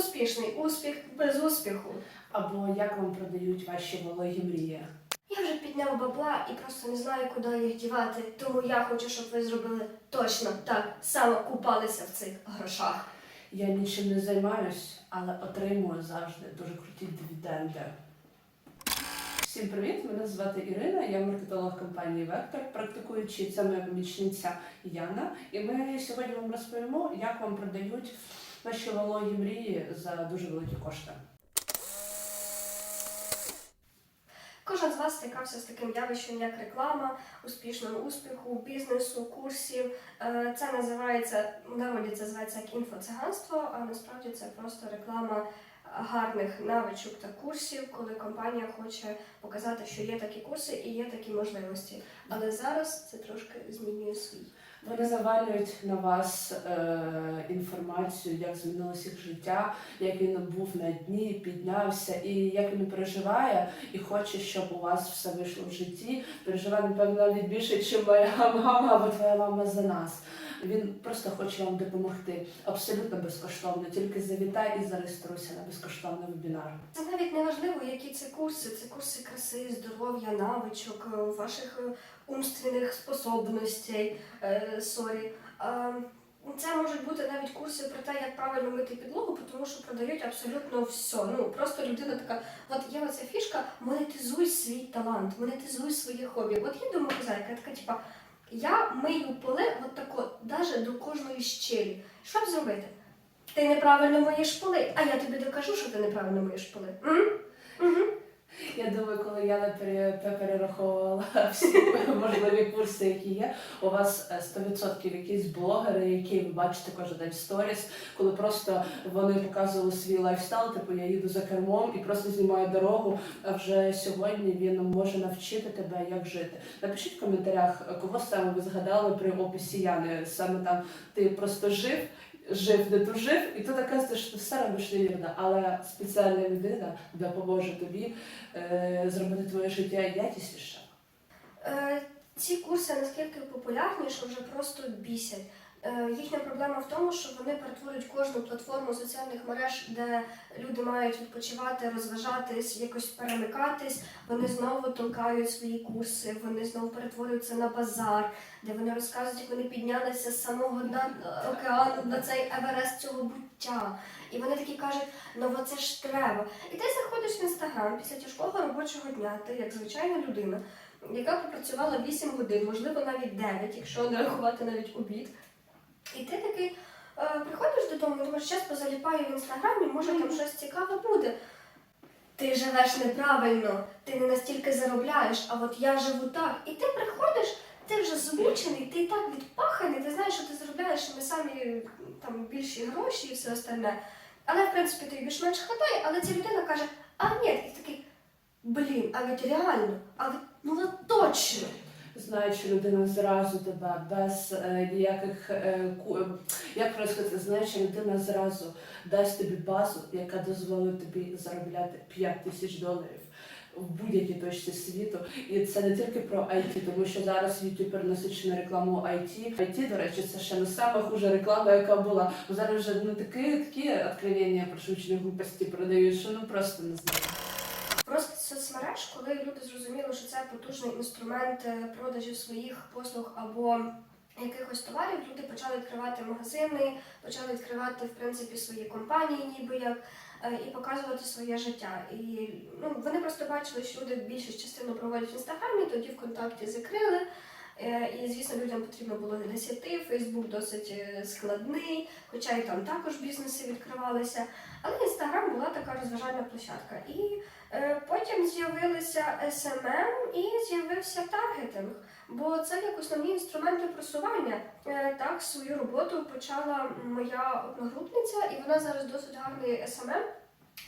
Успішний успіх без успіху. Або як вам продають ваші вологі мрії? Я вже підняв бабла і просто не знаю, куди їх дівати. Тому я хочу, щоб ви зробили точно так само купалися в цих грошах. Я нічим не займаюсь, але отримую завжди дуже круті дивіденди. Всім привіт! Мене звати Ірина, я маркетолог компанії Вектор, практикуючи це моя помічниця Яна. І ми сьогодні вам розповімо, як вам продають ваші вологі мрії за дуже великі кошти. Кожен з вас стикався з таким явищем, як реклама, успішного успіху, бізнесу, курсів. Е, Це називається в народі це називається як інфоциганство, а насправді це просто реклама гарних навичок та курсів, коли компанія хоче показати, що є такі курси і є такі можливості. Але зараз це трошки змінює свій. Вони завалюють на вас е, інформацію, як змінилося їх життя, як він був на дні, піднявся, і як він переживає, і хоче, щоб у вас все вийшло в житті. Переживає, напевно, навіть більше, ніж моя мама або твоя мама за нас. Він просто хоче вам допомогти абсолютно безкоштовно. Тільки завітай і зареєструйся на безкоштовний вебінар. Це навіть не важливо, які це курси. Це курси краси, здоров'я, навичок, е, ваших е, умственних способностей. е, Сорі. Е, Це можуть бути навіть курси про те, як правильно мити підлогу, тому що продають абсолютно все. Ну просто людина така, от є оця фішка, монетизуй свій талант, монетизуй своє хобі. От є домохозяйка, така, типа, я мию поли тако, навіть до кожної щелі. Що б зробити? Ти неправильно миєш поли, а я тобі докажу, що ти неправильно миєш поли. Угу. Я думаю, коли я не перераховувала всі можливі курси, які є, у вас е, 100% якісь блогери, які ви бачите кожен день в сторіс, коли просто вони показували свій лайфстайл, типу я їду за кермом і просто знімаю дорогу. А вже сьогодні він може навчити тебе, як жити. Напишіть в коментарях, е, кого саме ви згадали при описі Яни. Саме там ти просто жив. Жив, не тужив, і тут оказується, що ти все робиш невірно, але спеціальна людина допоможе тобі е, зробити твоє життя якісніше. Е, ці курси наскільки популярні, що вже просто бісять. Е, їхня проблема в тому, що вони перетворюють кожну платформу соціальних мереж, де люди мають відпочивати, розважатись, якось перемикатись. Вони знову толкають свої курси, вони знову перетворюються на базар, де вони розказують, як вони піднялися з самого дна е, океану на цей еверест цього буття. І вони такі кажуть, ну це ж треба. І ти заходиш в інстаграм після тяжкого робочого дня, ти як звичайна людина, яка попрацювала 8 годин, можливо, навіть 9, якщо не рахувати навіть обід. І ти такий е, приходиш додому, і думаєш, зараз позаліпаю в інстаграмі, може там щось цікаве буде. Ти живеш неправильно, ти не настільки заробляєш, а от я живу так. І ти приходиш, ти вже змучений, ти так відпаханий, ти знаєш, що ти заробляєш не самі там більші гроші і все остальне. Але в принципі тобі більш-менш хватає, але ця людина каже, а ні, і такий, блін, а ведь реально, а ведь ну точно. Знаю, що людина зразу тебе без е, ніяких е, е, як сказати, знає, що людина зразу дасть тобі базу, яка дозволить тобі заробляти 5 тисяч доларів. В будь-якій точці світу, і це не тільки про IT, тому що зараз YouTube перенасичено рекламу IT. IT, до речі, це ще не саме хуже реклама, яка була. Бо зараз вже ну такі такі откровення про шучні глупості продають, що ну просто не знаю. Просто соцмереж, коли люди зрозуміли, що це потужний інструмент е, продажу своїх послуг або якихось товарів, люди почали відкривати магазини, почали відкривати в принципі свої компанії, ніби як. е, І показувати своє життя. І ну, вони просто бачили, що люди більшу частину проводять в інстаграмі, тоді ВКонтакті закрили. Е, І, звісно, людям потрібно було десь йти. Фейсбук досить складний, хоча і там також бізнеси відкривалися. Але інстаграм була така розважальна площадка. І Е, Потім з'явилися SMM і з'явився таргетинг, бо це як основні інструменти просування. Е, Так, свою роботу почала моя одногрупниця, і вона зараз досить гарний SMM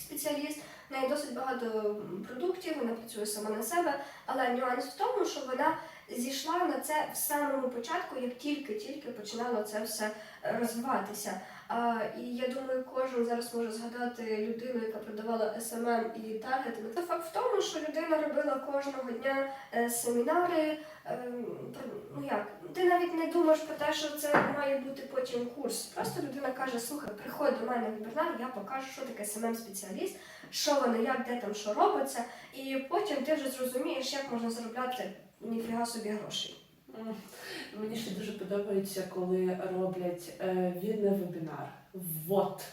спеціаліст. В неї досить багато продуктів, вона працює сама на себе. Але нюанс в тому, що вона зійшла на це в самому початку, як тільки-тільки починало це все розвиватися. А, і я думаю, кожен зараз може згадати людину, яка продавала SMM і таргетинг. Це факт в тому, що людина робила кожного дня е, семінари. ем, про- ну як, ти навіть не думаєш про те, що це має бути потім курс. Просто людина каже: слухай, приходь до мене на вебінар, я покажу, що таке smm спеціаліст що вони, як, де там що робиться, і потім ти вже зрозумієш, як можна заробляти ніфіга собі грошей. Мені ще дуже подобається, коли роблять е, вільний вебінар. Вот.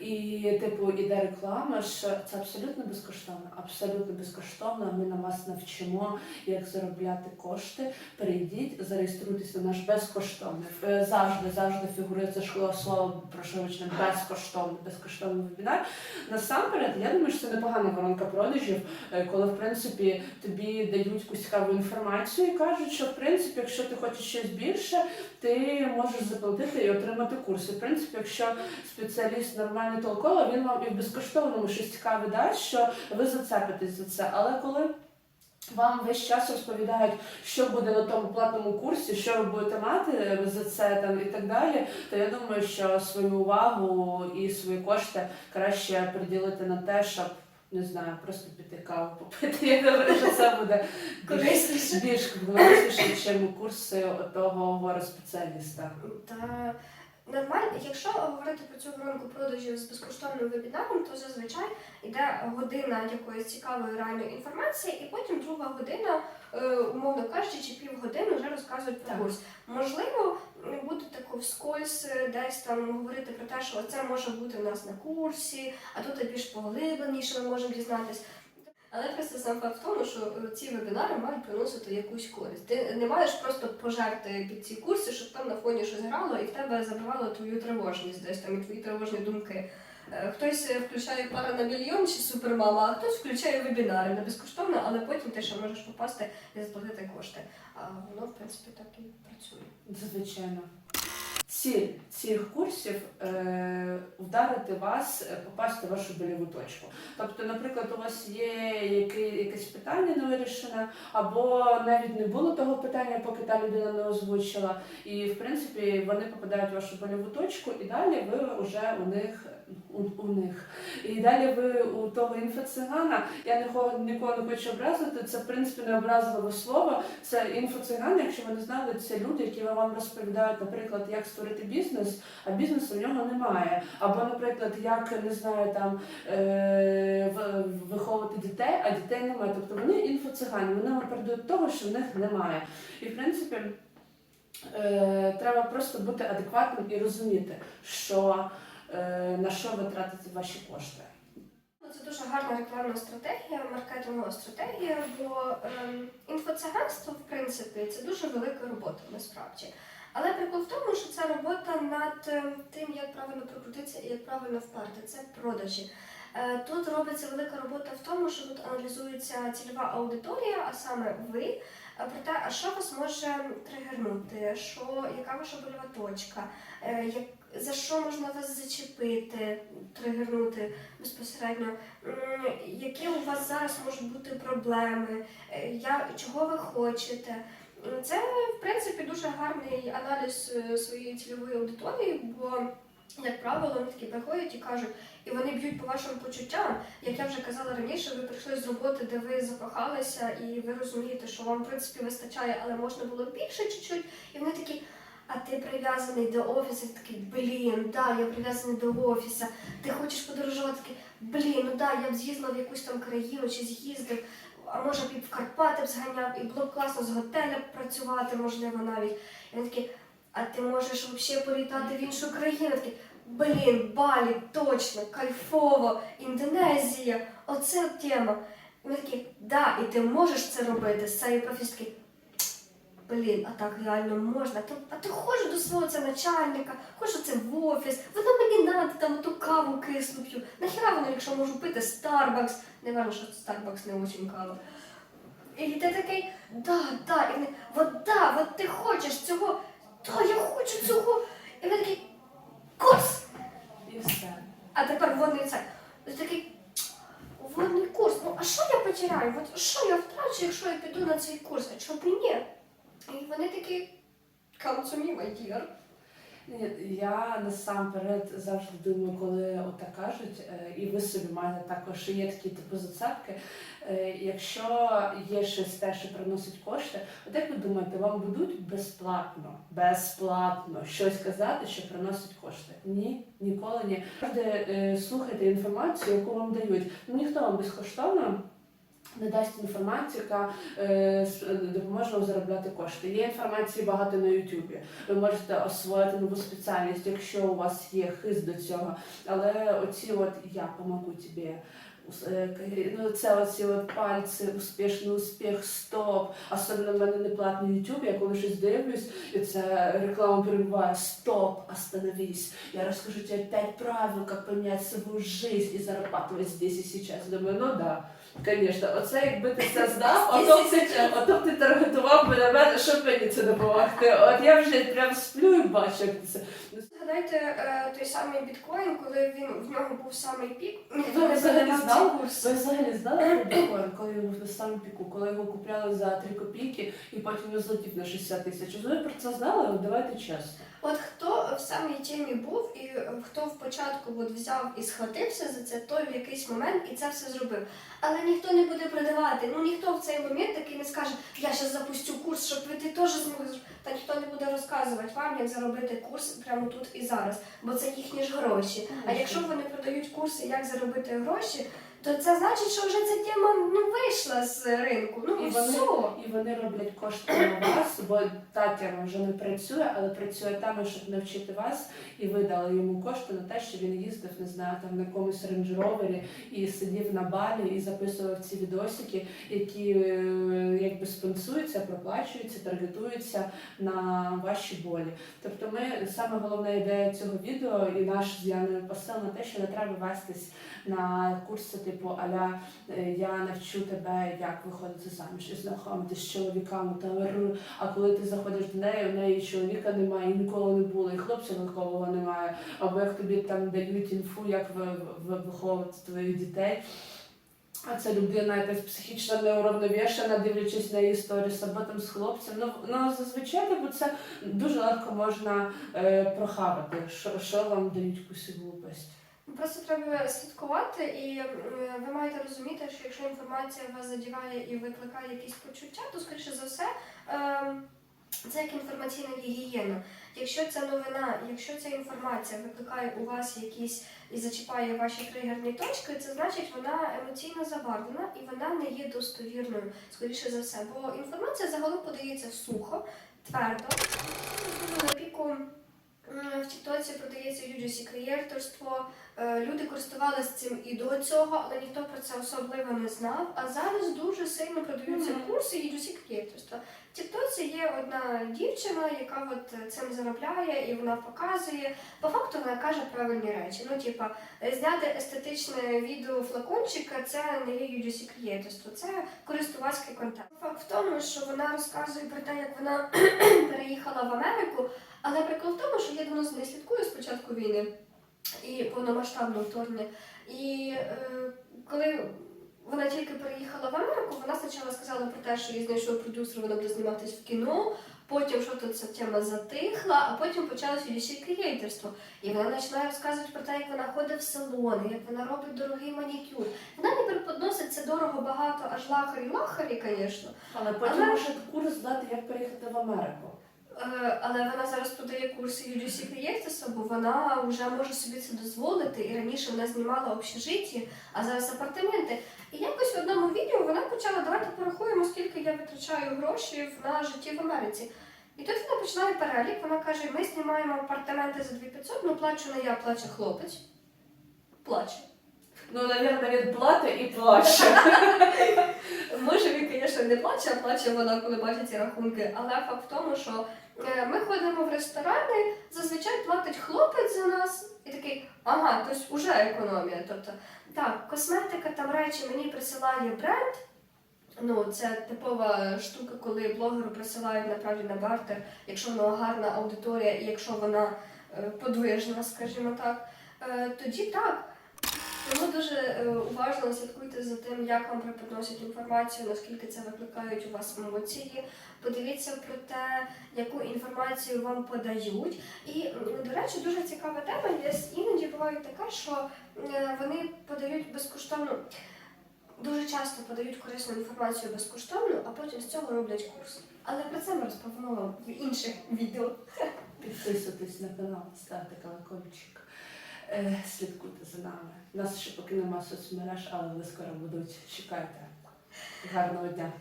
І, типу, іде реклама, що це абсолютно безкоштовно. Абсолютно безкоштовно. Ми на вас навчимо, як заробляти кошти. Прийдіть, зареєструйтесь на наш безкоштовний. е, Завжди, завжди фігурує це слово про що вичне безкоштовний, вебінар. Насамперед, я думаю, що це непогана воронка продажів, е, коли в принципі тобі дають якусь цікаву інформацію і кажуть, що в принципі, якщо ти хочеш щось більше, ти можеш заплатити і отримати курс. І в принципі, якщо спеціаліст нормальний толково, він вам і в безкоштовному щось цікаве дасть, що ви зацепитесь за це. Але коли вам весь час розповідають, що буде на тому платному курсі, що ви будете мати за це там і так далі, то я думаю, що свою увагу і свої кошти краще приділити на те, щоб не знаю, просто піти каву попити. Я думаю, що це буде більш, Корисніше. ніж курси того спеціаліста. Та нормально, якщо говорити про цю воронку продажів з безкоштовним вебінаром, то зазвичай йде година якоїсь цікавої реальної інформації, і потім друга година, е, умовно кажучи, чи півгодини вже розказують про курс. Можливо, буде тако вскользь е, десь там говорити про те, що це може бути у нас на курсі, а тут більш поглибленіше ми можемо дізнатись. Але просто сам факт в тому, що е, ці вебінари мають приносити якусь користь. Ти не маєш просто пожерти під ці курси, щоб там на фоні щось грало і в тебе забивало твою тривожність, десь там і твої тривожні думки. Е, Хтось е, включає пара на мільйон чи супермама, а хтось включає вебінари на безкоштовно, але потім ти ще можеш попасти і заплатити кошти. А воно, в принципі, так і працює. Звичайно. Ціль цих курсів е, вдарити вас, е, попасти в вашу больову точку. Тобто, наприклад, у вас є яке, якесь питання не вирішене, або навіть не було того питання, поки та людина не озвучила. І в принципі вони попадають в вашу больову точку, і далі ви вже у них. У, у них. І далі ви у того інфоцигана, я нікого, нікого не хочу образити, це в принципі не образливе слово. Це інфоциган, якщо ви не знали, це люди, які вам розповідають, наприклад, як створити бізнес, а бізнесу в нього немає. Або, наприклад, як не знаю, там е, виховувати дітей, а дітей немає. Тобто вони інфоцигані, вони вам передають того, що в них немає. І в принципі. Е, треба просто бути адекватним і розуміти, що на що ви тратите ваші кошти. Ну, Це дуже гарна рекламна стратегія, маркетингова стратегія, бо ем, інфоциганство, в принципі, це дуже велика робота насправді. Але прикол в тому, що це робота над ем, тим, як правильно прокрутитися і як правильно вперти. Це продажі. Е, Тут робиться велика робота в тому, що тут аналізується цільова аудиторія, а саме ви, е, про те, а що вас може тригернути, що, яка ваша больова точка, е, як, за що можна вас зачепити, тригернути безпосередньо, які у вас зараз можуть бути проблеми, е, я, чого ви хочете. Це, в принципі, дуже гарний аналіз е, своєї цільової аудиторії, бо, як правило, вони такі приходять і кажуть, і вони б'ють по вашим почуттям. Як я вже казала раніше, ви прийшли з роботи, де ви закохалися, і ви розумієте, що вам в принципі вистачає, але можна було більше чуть-чуть. І вони такі. А ти прив'язаний до офісу, такий, блін, да, я прив'язаний до офісу. Ти хочеш подорожувати, такий, блін, ну да, я б з'їздила в якусь там країну чи з'їздив, а може б і в Карпати б зганяв, і було б класно з готеля працювати, можливо, навіть. Вони такі, а ти можеш взагалі політати в іншу країну? Такий, блін, Балі, точно, кайфово, Індонезія, оце тема. Вони такі, да, і ти можеш це робити з цієї професії. Блін, а так реально можна. А ти, а ти хочеш до свого це начальника, хочеш це в офіс, воно мені надо там ту каву кислу п'ю. Нахіра воно, якщо можу пити Starbucks, не важно, що Starbucks не очень кава. І ти такий, да, да, і вони, от да, от ти хочеш цього, да, я хочу цього. І вони такий, курс! І все. А тепер водний це. Такий, водний курс, ну а що я потеряю? От що я втрачу, якщо я піду на цей курс? А чому б і ні? І вони такі, come to me, my dear. Ні, Я насамперед завжди думаю, коли отак кажуть, е, і ви собі маєте також є такі типу зацепки. е, Якщо є щось те, що приносить кошти, от як ви думаєте, вам будуть безплатно, безплатно щось казати, що приносить кошти? Ні, ніколи ні. Завжди е, слухайте інформацію, яку вам дають. Ну ніхто вам безкоштовно. Не дасть інформацію, яка е, допоможе вам заробляти кошти. Є інформації багато на Ютубі. Ви можете освоїти нову спеціальність, якщо у вас є хист до цього. Але оці от я помогу тобі. Ус- е, Ну, це оці от пальці, успішний успіх, стоп. Особливо в мене не платний YouTube, я коли щось дивлюсь, і це реклама перебуває стоп, остановись. Я расскажу тебе пять правил, как поменять свою жизнь и зарабатывать здесь и сейчас. Думаю, ну да. Звісно, оце якби ти це знав, ото б ти, ото б ти таргетував би на мене, щоб мені це допомогти. От я вже прям сплю і бачу, як це. Згадайте е, той самий біткоін, коли він в нього був самий пік. Ви взагалі продавав знали? Ви взагалі знали про біткоін, коли він був на самому піку, коли його купляли за 3 копійки і потім він злетів на 60 тисяч. Ви про це знали? Давайте чесно. От хто в самій темі був і хто в початку от взяв і схватився за це, той в якийсь момент і це все зробив. Але ніхто не буде продавати. Ну ніхто в цей момент такий не скаже, я зараз запустю курс, щоб ви ти теж змогли. Та ніхто не буде розказувати вам, як заробити курс прямо тут і зараз, бо це їхні ж гроші. А якщо вони продають курси, як заробити гроші, то це значить, що вже ця тема ну вийшла з ринку. Ну І і вони- все. І вони роблять кошти на вас, бо та тема вже не працює, але працює тема, щоб навчити вас, і ви дали йому кошти на те, що він їздив, не знаю, там на якомусь рейндж-ровері і сидів на балі і записував ці відосики, які е, якби спонсуються, проплачуються, таргетуються на ваші болі. Тобто, ми саме головна ідея цього відео і наш з Яною посил на те, що не треба вестись на курси, типу аля е, я навчу тебе, як виходити заміж і знайомитися з чоловіками. Там, р- а коли ти заходиш до неї, у неї чоловіка немає, і ніколи не було, і хлопця ніколи немає. Або як тобі там дають інфу, як ви, ви виховувати твоїх дітей. А це людина якась психічно неуравновішена, дивлячись на її сторіс, або там з хлопцем. Ну, ну зазвичай типу, це дуже легко можна е, прохавати, що, що вам дають якусь глупость. Просто треба слідкувати, і ви маєте розуміти, що якщо інформація вас задіває і викликає якісь почуття, то скоріше за все ем, це як інформаційна гігієна. Якщо ця новина, якщо ця інформація викликає у вас якісь і зачіпає ваші тригерні точки, це значить вона емоційно забарвлена і вона не є достовірною, скоріше за все. Бо інформація загалом подається сухо, твердо. На піку в Тіктоці продається UGC креаторство. Е, Люди користувалися цим і до цього, але ніхто про це особливо не знав. А зараз дуже сильно продаються Мгм. курси і UGC. В Тіктоці є одна дівчина, яка от цим заробляє і вона показує. По факту вона каже правильні речі. Ну, типа, е, зняти естетичне відео флакончика це не є UGC креаторство, це користувацький контент. Факт в тому, що вона розказує про те, як вона переїхала в Америку, але прикол в тому, що я давно з нею слідкую з початку війни і повномасштабного вторгнення. І е, коли вона тільки переїхала в Америку, вона спочатку сказала про те, що їй знайшов продюсер, вона буде зніматись в кіно. Потім що тут ця тема затихла, а потім почалося UGC креаторство. І вона починає розказувати про те, як вона ходить в салони, як вона робить дорогий манікюр. Вона не преподносить це дорого багато, аж лахарі лахарі, звісно. Але потім Але- може курс дати, як переїхати в Америку. Е, Але вона зараз продає курси UGC Creators, бо вона вже може собі це дозволити. І раніше вона знімала общежитті, а зараз апартаменти. І якось в одному відео вона почала давайте порахуємо, скільки я витрачаю грошей на житті в Америці. І тут вона починає перелік. Вона каже: ми знімаємо апартаменти за 2500, ну плачу не я, плаче хлопець. Плаче. Ну, навірно, він платить і плаче. Може, він, звісно, не плаче, а плаче вона, коли бачить ці рахунки. Але факт в тому, що ми ходимо в ресторани, зазвичай платить хлопець за нас і такий, ага, тобто вже економія. Тобто, так, косметика, там речі мені присилає бренд. Ну, це типова штука, коли блогеру присилають направді на бартер, якщо в гарна аудиторія і якщо вона е, подвижна, скажімо так, е, тоді так. Тому дуже е, уважно слідкуйте за тим, як вам преподносять інформацію, наскільки це викликають у вас емоції. Подивіться про те, яку інформацію вам подають. І, до речі, дуже цікава тема. Є іноді буває така, що е, вони подають безкоштовно. Дуже часто подають корисну інформацію безкоштовно, а потім з цього роблять курс. Але про це ми розповімо в інших відео. Підписуйтесь на канал, ставте колокольчик. Е, Слідкуйте за нами. Нас ще поки нема соцмереж, але вони скоро будуть. Чекайте. Гарного дня.